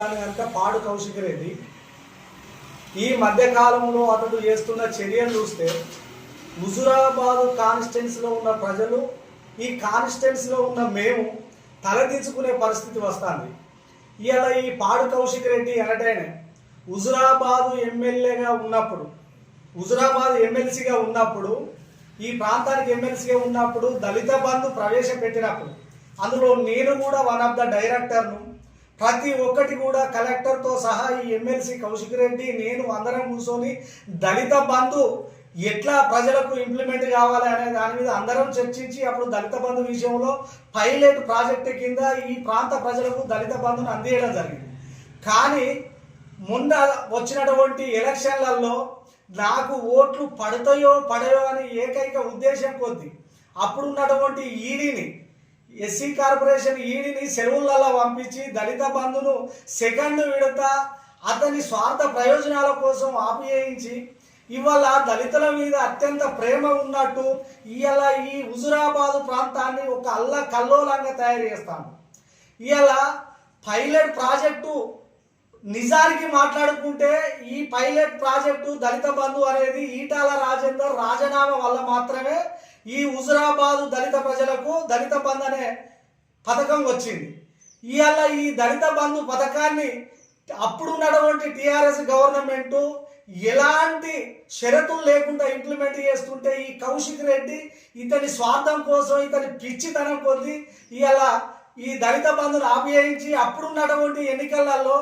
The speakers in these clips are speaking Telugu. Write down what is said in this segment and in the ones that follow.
కనుక పాడు కౌశిక్ రెడ్డి. ఈ మధ్యకాలంలో అతడు చేస్తున్న చర్యలు చూస్తే హుజురాబాద్ కాన్స్టిట్యున్సీలో ఉన్న ప్రజలు ఈ కాన్స్టిట్యున్సీలో ఉన్న మేము తలదించుకునే పరిస్థితి వస్తుంది. ఇవాళ ఈ పాడు కౌశిక్ రెడ్డి ఎనటైనా హుజురాబాదు ఎమ్మెల్యేగా ఉన్నప్పుడు హుజురాబాద్ ఎమ్మెల్సీగా ఉన్నప్పుడు ఈ ప్రాంతానికి ఎమ్మెల్సీగా ఉన్నప్పుడు దళిత బంధు ప్రవేశపెట్టినప్పుడు అందులో నేను కూడా వన్ ఆఫ్ ద డైరెక్టర్ను ప్రతి ఒక్కటి కూడా కలెక్టర్తో సహా ఈ ఎమ్మెల్సీ కౌశిక్ రెడ్డి నేను అందరం కూర్చొని దళిత బంధు ఎట్లా ప్రజలకు ఇంప్లిమెంట్ కావాలి అనే దాని మీద అందరం చర్చించి అప్పుడు దళిత బంధు విషయంలో పైలట్ ప్రాజెక్టు కింద ఈ ప్రాంత ప్రజలకు దళిత బంధును అందించడం జరిగింది. కానీ మొన్న వచ్చినటువంటి ఎలక్షన్లలో నాకు ఓట్లు పడతాయో పడయో అని ఏకైక ఉద్దేశం కొద్ది అప్పుడు ఉన్నటువంటి ఈడీని ఎస్సీ కార్పొరేషన్ ఈడీని సెలవులలో పంపించి దళిత బంధును సెకండ్ విడత అతని స్వార్థ ప్రయోజనాల కోసం ఆపివేయించి ఇవాళ దళితుల మీద అత్యంత ప్రేమ ఉన్నట్టు ఇవాళ ఈ హుజురాబాదు ప్రాంతాన్ని ఒక అల్ల కల్లోలంగా తయారు చేస్తాను. ఇవాళ పైలట్ ప్రాజెక్టు నిజానికి మాట్లాడుకుంటే ఈ పైలట్ ప్రాజెక్టు దళిత బంధు అనేది ఈటాల రాజేందర్ రాజీనామా వల్ల మాత్రమే ఈ హుజురాబాదు దళిత ప్రజలకు దళిత బంధు అనే పథకం వచ్చింది. ఇవాళ ఈ దళిత బంధు పథకాన్ని అప్పుడు ఉన్నటువంటి టిఆర్ఎస్ గవర్నమెంట్ ఎలాంటి షరతులు లేకుండా ఇంప్లిమెంట్ చేస్తుంటే ఈ కౌశిక్ రెడ్డి ఇతని స్వార్థం కోసం ఇతని పిచ్చితనం కొద్ది ఇలా ఈ దళిత బంధును ఆపేయించి అప్పుడున్నటువంటి ఎన్నికలలో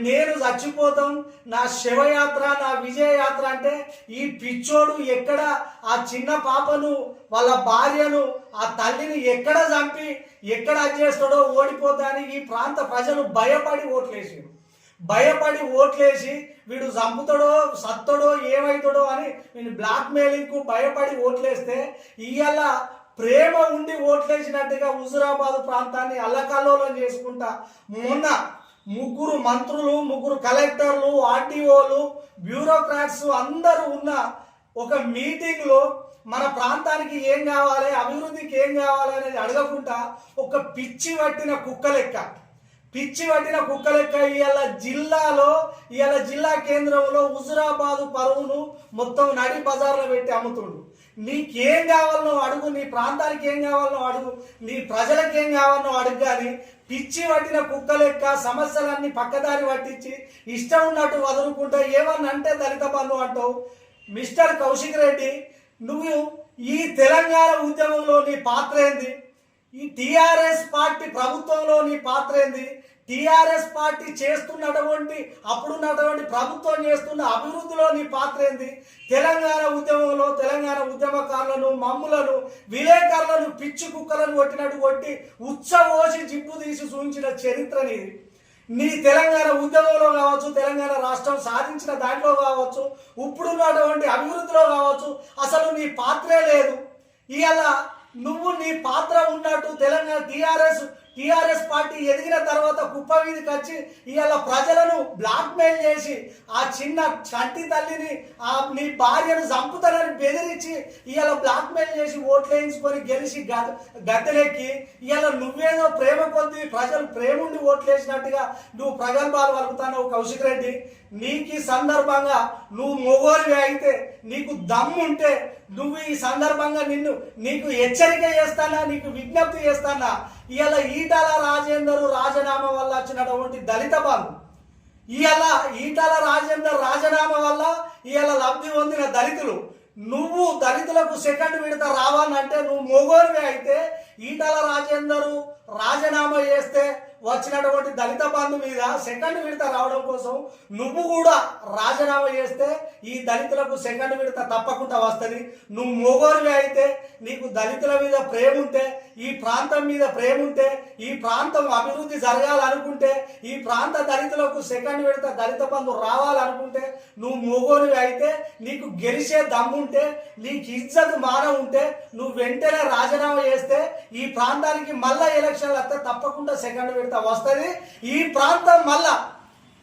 నేను చచ్చిపోతాం నా శివయాత్ర నా విజయయాత్ర అంటే ఈ పిచ్చోడు ఎక్కడ ఆ చిన్న పాపను వాళ్ళ భార్యను ఆ తల్లిని ఎక్కడ చంపి ఎక్కడ చేస్తాడో ఓడిపోతాని ఈ ప్రాంత ప్రజలు భయపడి ఓట్లేసారు భయపడి ఓట్లేసి వీడు చంపుతాడో సత్తడో ఏమవుతాడో అని నేను బ్లాక్ మెయిలింగ్కు భయపడి ఓట్లేస్తే ఇవాళ ప్రేమ ఉండి ఓట్లేసినట్టుగా హుజురాబాద్ ప్రాంతాన్ని అల్లకల్లోలం చేసుకుంటా. మొన్న ముగ్గురు మంత్రులు ముగ్గురు కలెక్టర్లు ఆర్టీఓలు బ్యూరోక్రాట్స్ అందరూ ఉన్న ఒక మీటింగ్లో మన ప్రాంతానికి ఏం కావాలి అభివృద్ధికి ఏం కావాలి అనేది అడగకుండా ఒక పిచ్చి పట్టిన కుక్క లెక్క. పిచ్చి పట్టిన కుక్క లెక్క ఇవాళ జిల్లాలో ఇవాళ జిల్లా కేంద్రంలో హుజురాబాదు పరువును మొత్తం నడి బజార్లో పెట్టి అమ్ముతుండు. నీకేం కావాలనో అడుగు నీ ప్రాంతానికి ఏం కావాలనో అడుగు నీ ప్రజలకు ఏం కావాలనో అడుగు కానీ పిచ్చి పట్టిన కుక్క లెక్క సమస్యలన్నీ పక్కదారి పట్టించి ఇష్టం ఉన్నట్టు వదులుకుంటా ఏమని అంటే దళిత బంధు అంటావు. మిస్టర్ కౌశిక్ రెడ్డి నువ్వు ఈ తెలంగాణ ఉద్యమంలో నీ పాత్ర ఏంది? ఈ టీఆర్ఎస్ పార్టీ ప్రభుత్వంలో నీ పాత్ర ఏంది? టీఆర్ఎస్ పార్టీ చేస్తున్నటువంటి అప్పుడున్నటువంటి ప్రభుత్వం చేస్తున్న అభివృద్ధిలో నీ పాత్ర ఏంది? తెలంగాణ ఉద్యమం ఉద్యమకారులను మమ్ములను విలేకరులను పిచ్చి కుక్కలను కొట్టినట్టు కొట్టి ఉచ్చబోసి జిప్పు తీసి చూపించిన చరిత్ర నీ తెలంగాణ ఉద్యమంలో కావచ్చు తెలంగాణ రాష్ట్రం సాధించిన దాంట్లో కావచ్చు ఇప్పుడున్నటువంటి అభివృద్ధిలో కావచ్చు అసలు నీ పాత్రే లేదు. ఇవాళ నువ్వు నీ పాత్ర ఉన్నట్టు తెలంగాణ టిఆర్ఎస్ టీఆర్ఎస్ పార్టీ ఎదిగిన తర్వాత కుప్ప వీధికి వచ్చి ఇవాళ ప్రజలను బ్లాక్మెయిల్ చేసి ఆ చిన్న చంటి తల్లిని ఆ నీ భార్యను చంపుతానని బెదిరించి ఇవాళ బ్లాక్మెయిల్ చేసి ఓట్లు వేయించుకొని గెలిచి గద్దెలెక్కి ఇవాళ నువ్వేదో ప్రేమ కొద్ది ప్రజలు ప్రేముండి ఓట్లు వేసినట్టుగా నువ్వు ప్రగల్భాలు పలుకుతావు కౌశిక్ రెడ్డి. నీకు ఈ సందర్భంగా నువ్వు మొగోరివి అయితే నీకు దమ్ముంటే నువ్వు ఈ సందర్భంగా నిన్ను నీకు హెచ్చరిక చేస్తానా నీకు విజ్ఞప్తి చేస్తానా? ఇవాళ ఈటల రాజేందరు రాజనామా వల్ల వచ్చినటువంటి దళిత బంధు ఇవాళ ఈటల రాజేందర్ రాజనామా వల్ల ఇవాళ లబ్ధి పొందిన దళితులు. నువ్వు దళితులకు సెకండ్ విడత రావాలంటే నువ్వు మొగోరివి అయితే ఈటల రాజేందరు రాజీనామా చేస్తే వచ్చినటువంటి దళిత బంధు మీద సెకండ్ విడత రావడం కోసం నువ్వు కూడా రాజీనామా చేస్తే ఈ దళితులకు సెకండ్ విడత తప్పకుండా వస్తుంది. నువ్వు మొగోరివి అయితే నీకు దళితుల మీద ప్రేమ ఉంటే ఈ ప్రాంతం మీద ప్రేమ ఉంటే ఈ ప్రాంతం అభివృద్ధి జరగాలనుకుంటే ఈ ప్రాంత దళితులకు సెకండ్ విడత దళిత బంధు రావాలనుకుంటే నువ్వు మొగోనివి అయితే నీకు గెలిచే దమ్ముంటే నీకు ఇజ్జత్ మానం ఉంటే నువ్వు వెంటనే రాజీనామా చేస్తే ఈ ప్రాంతానికి మళ్ళా ఎలక్షన్లు వస్తే తప్పకుండా సెకండ్ విడత వస్తుంది. ఈ ప్రాంతం మళ్ళా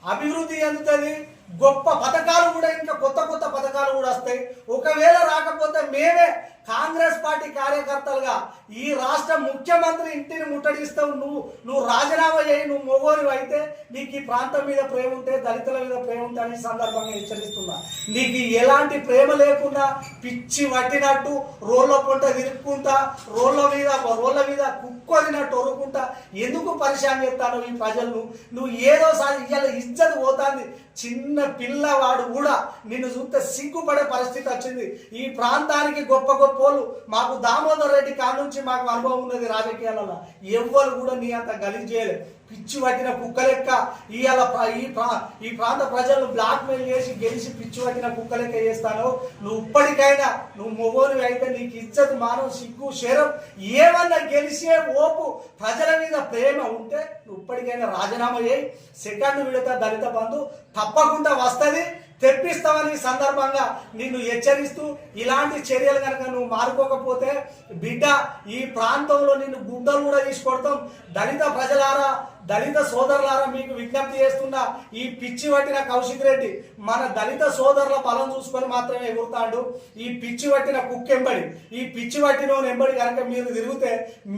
అభివృద్ధి చెందుతుంది. గొప్ప పథకాలు కూడా ఇంకా కొత్త కొత్త పథకాలు కూడా వస్తాయి. ఒకవేళ రాకపోతే మేమే కాంగ్రెస్ పార్టీ కార్యకర్తలుగా ఈ రాష్ట్ర ముఖ్యమంత్రి ఇంటిని ముట్టడిస్తావు నువ్వు నువ్వు రాజీనామా చేయి నువ్వు మొగోరు అయితే నీకు ఈ ప్రాంతం మీద ప్రేమ ఉంటే దళితుల మీద ప్రేమ ఉంటే అనే సందర్భంగా హెచ్చరిస్తున్నా. నీకు ఎలాంటి ప్రేమ లేకుండా పిచ్చి పట్టినట్టు రోళ్ళ పొంట తిరుక్కుంటా రోళ్ళ మీద రోళ్ళ మీద కుక్కొదినట్టు ఒరుకుంటా ఎందుకు పరిశాన్ చేస్తాను ఈ ప్రజలను నువ్వు ఏదో సారి ఇవాళ ఇజ్జత్ పోతాంది. చిన్న పిల్లవాడు కూడా నిన్ను చూస్తే సిగ్గుపడే పరిస్థితి వచ్చింది. ఈ ప్రాంతానికి గొప్ప గొప్ప వాళ్ళు. మాకు దామోదర్ రెడ్డి కానుంచి మాకు అనుభవం ఉన్నది రాజకీయాలలో. ఎవ్వరు కూడా నీ అంత గలీజ్ చేయలేదు పిచ్చి పట్టిన కుక్క లెక్క ఇవాళ ఈ ప్రా ఈ ప్రాంత ప్రజలను బ్లాక్మెయిల్ చేసి గెలిచి పిచ్చి పట్టిన కుక్క లెక్క చేస్తాను? నువ్వు ఇప్పటికైనా నువ్వు మొగోని అయితే నీకు ఇజ్జత్ మానవ సిగ్గు శరం ఏమన్నా గెలిచే ఓపు ప్రజల మీద ప్రేమ ఉంటే నువ్వు ఇప్పటికైనా రాజీనామా చేయి. సెకండ్ విడత దళిత బంధు. తప్పకుండా వస్తుంది. తెప్పిస్తామని సందర్భంగా నిన్ను హెచ్చరిస్తూ ఇలాంటి చర్యలు కనుక నువ్వు మారుకోకపోతే బిడ్డ ఈ ప్రాంతంలో నిన్ను గుడ్డలు కూడా తీసుకొడతాం దళిత ప్రజలారా దళిత సోదరులారా మీకు విజ్ఞప్తి చేస్తున్నా ఈ పిచ్చి పట్టిన కౌశిక్ రెడ్డి మన దళిత సోదరుల బలం చూసుకొని మాత్రమే ఎగురుతాడు. ఈ పిచ్చి పట్టిన కుక్కెంబడి ఈ పిచ్చి పట్టిన ఎంబడి కనుక మీరు తిరిగితే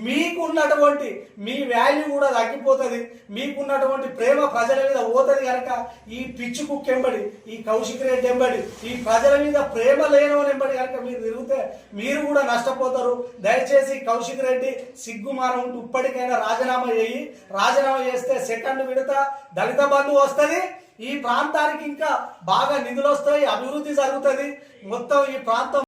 మీకున్నటువంటి మీ వాల్యూ కూడా తగ్గిపోతుంది. మీకున్నటువంటి ప్రేమ ప్రజల మీద పోతుంది కనుక ఈ పిచ్చి కుక్కెంబడి ఈ కౌశిక్ రెడ్డి ఎంబడి ఈ ప్రజల మీద ప్రేమ లేనోని ఎంబడి కనుక మీరు తిరిగితే మీరు కూడా నష్టపోతారు. దయచేసి కౌశిక్ రెడ్డి సిగ్గుమానం ఉంటూ ఇప్పటికైనా రాజీనామా చేయి. రాజీనామా చేస్తే సెకండ్ విడత దళిత బంధు వస్తుంది. ఈ ప్రాంతానికి ఇంకా బాగా నిధులు వస్తాయి అభివృద్ధి జరుగుతుంది. మొత్తం ఈ ప్రాంతం